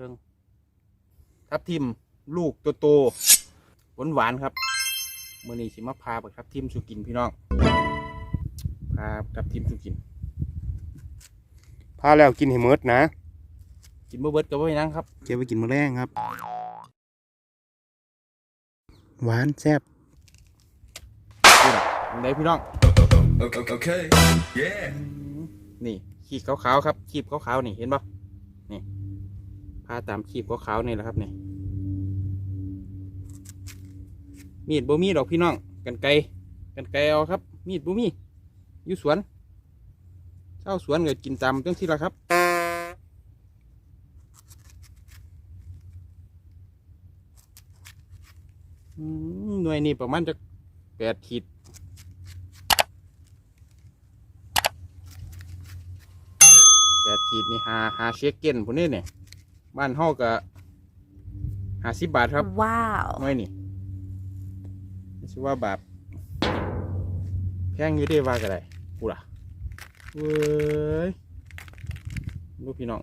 เทิงทับทิมลูกโตๆหวานหวานๆครับมื่อนี้สิมาพาไปทับทิมสุกินพี่น้องพาทับทิมสุกินพาแล้วกินให้หมดนะ กินบ่เบิดก็บ่เป็นหยังครับเก็บไปกินมื้อแรงครับ หวานแซ่บนี่ล่ะเป็นไงพี่น้อง Okay, okay. Yeah. นี่ขีบขาวๆครับขีบขาวๆนี่เห็นปะนี่ พาตามขีบขาวนี่แหละครับนี่มีดบ่มีดอกพี่น้องกันไกกันไกเอาครับ มีดบ่มีอยู่สวนเช่าสวนก็กินตามจังที่ละครับหน่วยนี่ประมาณจะแปดขีดแปดขีดนี่หาหาเช็คเก้นพวกนี้เนี่ย บ้านเฮาก็หาสิบบาทครับ Wow. น้อยนี่ไม่ใช่ว่าบาทแพงอยู่เด้ว่าก็ได้กูล่ะเว้ยลูกพี่น้อง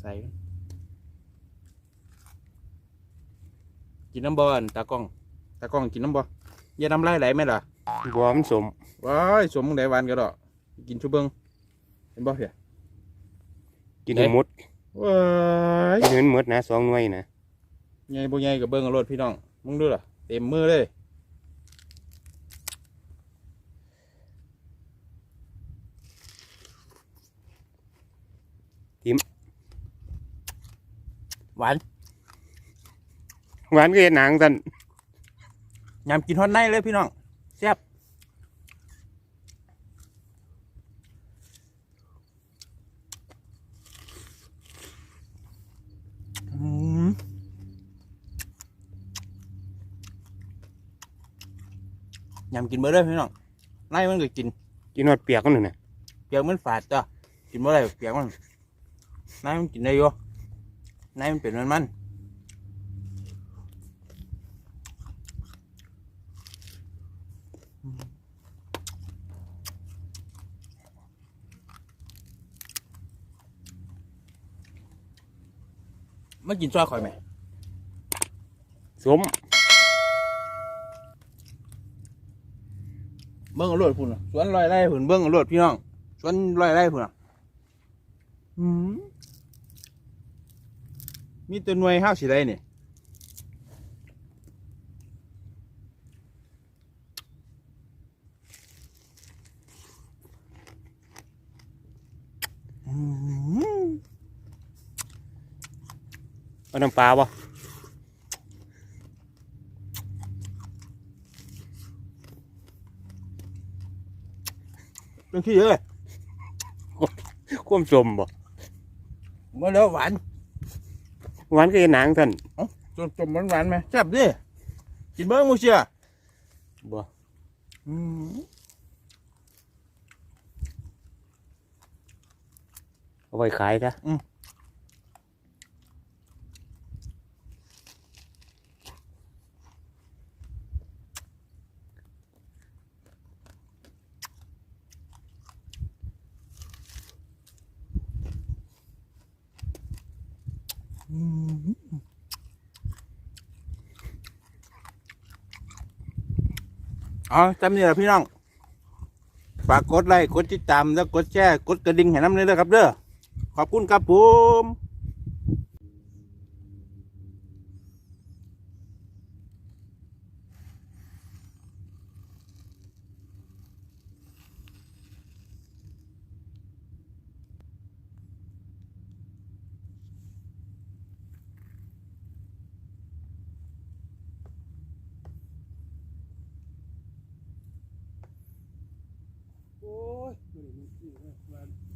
ใส่กินน้ำบอลตากล้อง ตากล้องกินน้ำบ่อย่าน้ำลายไหลไหมล่ะบัวมันสม ว้ายสมมึงได้หวานก็ดอกกินชุบเบิงเห็นบ่เพียกินให้หมดว้ายกินให้มันหมดนะสองหน่วยนะใหญ่บ่ใหญ่กับเบิ้งเอารถพี่น้องมึงดูล่ะเต็มมือเลยหวานหวานก็เห็นหนังสันยำกินฮอดในเลยพี่น้องแซ่บอืม ยำกินเบอร์เลยพี่น้องในมันก็กินกินหอดเปียกมันน่ะนะเปียกมันฝาดจ้ะกินเมื่อไรเปียกมันในมันกินได้อยู่ในมันเป็นมันมันมากินซอยข่อยไหมสม เบิ้งเอารวดพุ่นน่ะสวนลอยไร่พุ่นเบิ้งเอารวดพี่น้องสวนลอยไร่พุ่นอะอืมมีตัวหน่วยห้าวสีไรนี่อืมเอาน้ำปลาบ่ เป็นขี้เลยความสมบ่เมื่อแล้วหวานหวานก็เห็นหนังสันจนจมหวานหวานๆไหมแซ่บดิกินเบิ้งมูเชียบ่อืมเอาไว้ขายซะ อืม อ๋อจำนี่แหละพี่น้องฝากกดไลค์กดติดตามแล้วกดแชร์กดกระดิ่งให้น้ำเลยนะครับเด้อขอบคุณครับผม see that, man.